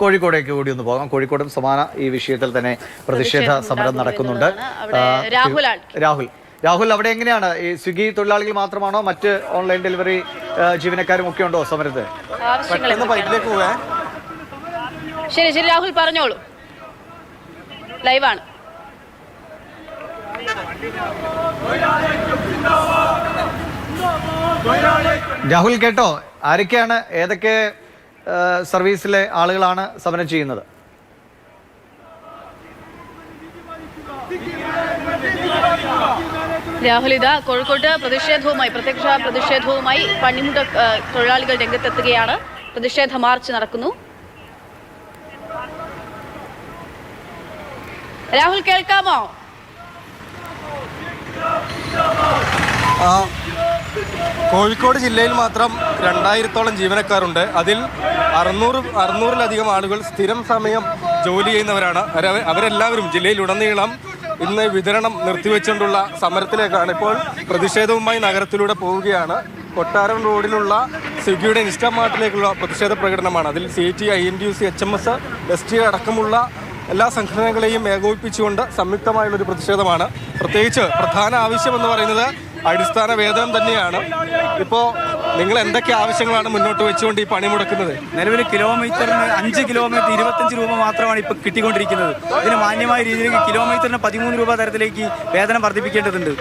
കോഴിക്കോടേക്ക് കൂടി ഒന്ന് പോകാം. കോഴിക്കോടും സമാന ഈ വിഷയത്തിൽ തന്നെ പ്രതിഷേധ സമരം നടക്കുന്നുണ്ട്. രാഹുൽ. രാഹുൽ അവിടെ എങ്ങനെയാണ്? ഈ സ്വിഗ്ഗി തൊഴിലാളികൾ മാത്രമാണോ മറ്റ് ഓൺലൈൻ ഡെലിവറി ജീവനക്കാരും ഒക്കെ ഉണ്ടോ സമരത്ത്? ശരി ശരി രാഹുൽ പറഞ്ഞോളൂ. ലൈവാണ്. രാഹുൽ കേട്ടോ ആരൊക്കെയാണ് ഏതൊക്കെ സർവീസിലെ ആളുകളാണ് സമരം ചെയ്യുന്നത്. രാഹുൽ ഇതാ കോഴിക്കോട്ട് പ്രതിഷേധവുമായി പ്രത്യക്ഷ പ്രതിഷേധവുമായി പണിമുട തൊഴിലാളികൾ രംഗത്തെത്തുകയാണ്. പ്രതിഷേധ മാർച്ച് നടക്കുന്നു. രാഹുൽ കേൾക്കാമോ? ആ, കോഴിക്കോട് ജില്ലയിൽ മാത്രം രണ്ടായിരത്തോളം ജീവനക്കാരുണ്ട്. അതിൽ അറുന്നൂറ് അറുന്നൂറിലധികം ആളുകൾ സ്ഥിരം സമയം ജോലി ചെയ്യുന്നവരാണ്. അവര- അവരെല്ലാവരും ജില്ലയിലുടനീളം ഇന്ന് വിതരണം നിർത്തിവെച്ചുകൊണ്ടുള്ള സമരത്തിലേക്കാണ് ഇപ്പോൾ പ്രതിഷേധവുമായി നഗരത്തിലൂടെ പോവുകയാണ്. കൊട്ടാരം റോഡിലുള്ള സ്വിഗ്ഗിയുടെ ഇൻസ്റ്റാമാർട്ടിലേക്കുള്ള പ്രതിഷേധ പ്രകടനമാണ്. അതിൽ C T I N D U C H M S S T അടക്കമുള്ള എല്ലാ സംഘടനകളെയും ഏകോപിപ്പിച്ചുകൊണ്ട് സംയുക്തമായുള്ളൊരു പ്രതിഷേധമാണ്. പ്രത്യേകിച്ച് പ്രധാന ആവശ്യം എന്ന് പറയുന്നത് അടിസ്ഥാന വേതനം തന്നെയാണ്. ഇപ്പോൾ നിങ്ങൾ എന്തൊക്കെ ആവശ്യങ്ങളാണ് മുന്നോട്ട് വെച്ചുകൊണ്ട് ഈ പണി മുടക്കുന്നത്? നിലവിൽ കിലോമീറ്ററിന് അഞ്ച് കിലോമീറ്റർ ഇരുപത്തഞ്ച് രൂപ മാത്രമാണ് ഇപ്പോൾ കിട്ടിക്കൊണ്ടിരിക്കുന്നത്. ഇതിന് മാന്യമായ രീതിയിലേക്ക് കിലോമീറ്ററിന് പതിമൂന്ന് രൂപ തരത്തിലേക്ക് വേതനം വർദ്ധിപ്പിക്കേണ്ടതുണ്ട്.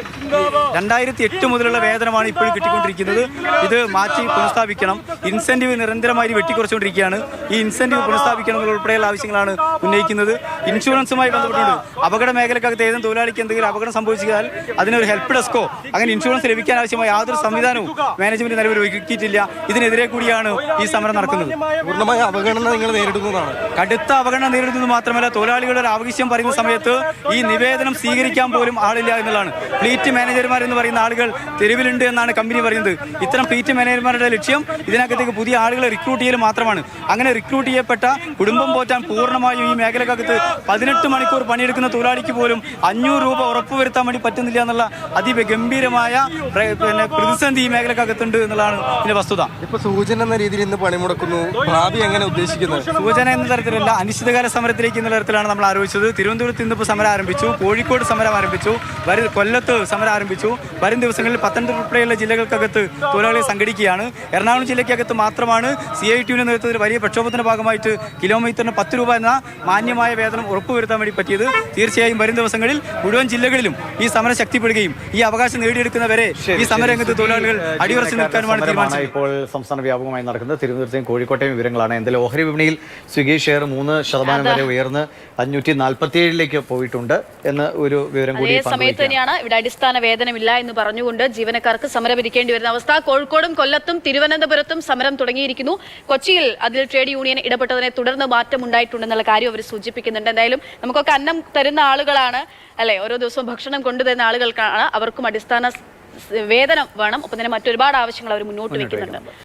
രണ്ടായിരത്തി എട്ട് മുതലുള്ള വേതനമാണ് ഇപ്പോഴും കിട്ടിക്കൊണ്ടിരിക്കുന്നത്. ഇത് മാറ്റി പുനഃസ്ഥാപിക്കണം. ഇൻസെന്റീവ് നിരന്തരമായി വെട്ടിക്കുറച്ചുകൊണ്ടിരിക്കുകയാണ്. ഈ ഇൻസെന്റീവ് പുനഃസ്ഥാപിക്കണം ഉൾപ്പെടെയുള്ള ആവശ്യങ്ങളാണ് ഉന്നയിക്കുന്നത്. ഇൻഷുറൻസുമായി ബന്ധപ്പെട്ടുണ്ട്. അപകട മേഖലക്കകത്ത് ഏതെങ്കിലും തൊഴിലാളിക്ക് എന്തെങ്കിലും അപകടം സംഭവിച്ചാൽ അതിനൊരു ഹെൽപ്പ് ഡെസ്കോ അങ്ങനെ ഇൻഷുറൻസ് ലഭിക്കാൻ ആവശ്യമായ യാതൊരു സംവിധാനവും മാനേജ്മെന്റ് നിലവിൽ ഒരുക്കിയിട്ടില്ല. ഇതിനെതിരെ കൂടിയാണ് ഈ സമരം നടക്കുന്നത്. പൂർണമായ അവഗണന നിങ്ങൾ നേരിടുന്നതാണ്. കടുത്ത അവഗണന നേരിടുന്നത് മാത്രമല്ല തൊഴിലാളികളുടെ ആവശ്യം പറയുന്ന സമയത്ത് ഈ നിവേദനം സ്വീകരിക്കാൻ പോലും ആളില്ല എന്നുള്ളതാണ്. ഫ്ലീറ്റ് മാനേജർമാർ എന്ന് പറയുന്ന ആളുകൾ തെരുവിലുണ്ട് എന്നാണ് കമ്പനി പറയുന്നത്. ഇത്തരം പീറ്റ് മാനേജർമാരുടെ ലക്ഷ്യം ഇതിനകത്തേക്ക് പുതിയ ആളുകളെ റിക്രൂട്ട് ചെയ്യൽ മാത്രമാണ്. അങ്ങനെ റിക്രൂട്ട് ചെയ്യപ്പെട്ട കുടുംബം പോറ്റാൻ പൂർണമായും ഈ മേഖലക്കകത്ത് പതിനെട്ട് മണിക്കൂർ പണിയെടുക്കുന്ന തൊഴിലാളിക്ക് പോലും അഞ്ഞൂറ് രൂപ ഉറപ്പുവരുത്താൻ വേണ്ടി പറ്റുന്നില്ല എന്നുള്ള അതിഗംഭീരമായ ഗംഭീരമായ പിന്നെ പ്രതിസന്ധി ഈ മേഖലക്കകത്തുണ്ട് എന്നുള്ളതാണ് ഇതിന്റെ വസ്തുത. ഇപ്പൊ സൂചന എന്ന രീതിയിൽ ഇന്ന് പണി മുടക്കുന്നു ഭാവി എങ്ങനെ ഉദ്ദേശിക്കുന്നത്? സൂചന എന്ന തരത്തിലല്ല അനിശ്ചിതകാല സമരത്തിലേക്ക് എന്നുള്ള തരത്തിലാണ് നമ്മൾ ആലോചിച്ചത്. തിരുവനന്തപുരത്ത് ഇന്നിപ്പോൾ സമരം ആരംഭിച്ചു. കോഴിക്കോട് സമരം ആരംഭിച്ചു. വരും കൊല്ലത്ത് സമരം ആരംഭിച്ചു. വരും ദിവസങ്ങളിൽ പത്തനംതിട്ട ഉൾപ്പെടെയുള്ള ജില്ലകൾക്കകത്ത് തൊഴിലാളികൾ സംഘടിക്കുകയാണ്. എറണാകുളം ജില്ലയ്ക്കകത്ത് മാത്രമാണ് സി ഐ ടിയുടെ നേതൃത്വത്തിൽ വലിയ പ്രക്ഷോഭത്തിന്റെ ഭാഗമായിട്ട് കിലോമീറ്ററിന് പത്ത് രൂപ എന്ന മാന്യമായ വേതനം ഉറപ്പുവരുത്താൻ വേണ്ടി പറ്റിയത്. തീർച്ചയായും വരും ദിവസങ്ങളിൽ മുഴുവൻ ജില്ലകളിലും ഈ സമരം ശക്തിപ്പെടുകയും ഈ അവകാശം നേടിയെടുക്കുന്നവരെ ഈ സമരരംഗത്ത് തൊഴിലാളികൾ അടിയുറച്ചു നിൽക്കാനുമാണ് തീരുമാനം തീരുമാനിച്ചത്. ഇപ്പോൾ സംസ്ഥാന വ്യാപകമായി നടക്കുന്നത്. തിരുവനന്തപുരത്തെയും കോഴിക്കോട്ടെയും വിവരങ്ങളാണ്. എന്തായാലും ഓഹരി വിപണിയിൽ സ്വിഗ്ഗി ഷെയർ മൂന്ന് ശതമാനം വരെ ഉയർന്ന് അഞ്ഞൂറ്റി നാൽപ്പത്തി ഏഴിലേക്ക് പോയിട്ടുണ്ട് എന്ന് ഒരു വിവരം കൂടി അതേ സമയത്ത്. തന്നെയാണ് ഇവിടെ അടിസ്ഥാന വേതനമില്ല എന്ന് പറഞ്ഞുകൊണ്ട് ജീവനക്കാർക്ക് സമരം ഇരിക്കേണ്ടി വരുന്ന അവസ്ഥ. കോഴിക്കോടും കൊല്ലത്തും തിരുവനന്തപുരത്തും സമരം തുടങ്ങിയിരിക്കുന്നു. കൊച്ചിയിൽ അതിൽ ട്രേഡ് യൂണിയൻ ഇടപെട്ടതിനെ തുടർന്ന് മാറ്റം ഉണ്ടായിട്ടുണ്ടെന്നുള്ള കാര്യം അവർ സൂചിപ്പിക്കുന്നുണ്ട്. എന്തായാലും നമുക്കൊക്കെ അന്നം തരുന്ന ആളുകളാണ് അല്ലെ? ഓരോ ദിവസവും ഭക്ഷണം കൊണ്ടുതരുന്ന ആളുകൾക്കാണ് അവർക്കും അടിസ്ഥാന വേതനം വേണം. ഒപ്പം തന്നെ മറ്റൊരുപാട് ആവശ്യങ്ങൾ അവർ മുന്നോട്ട് വെക്കുന്നുണ്ട്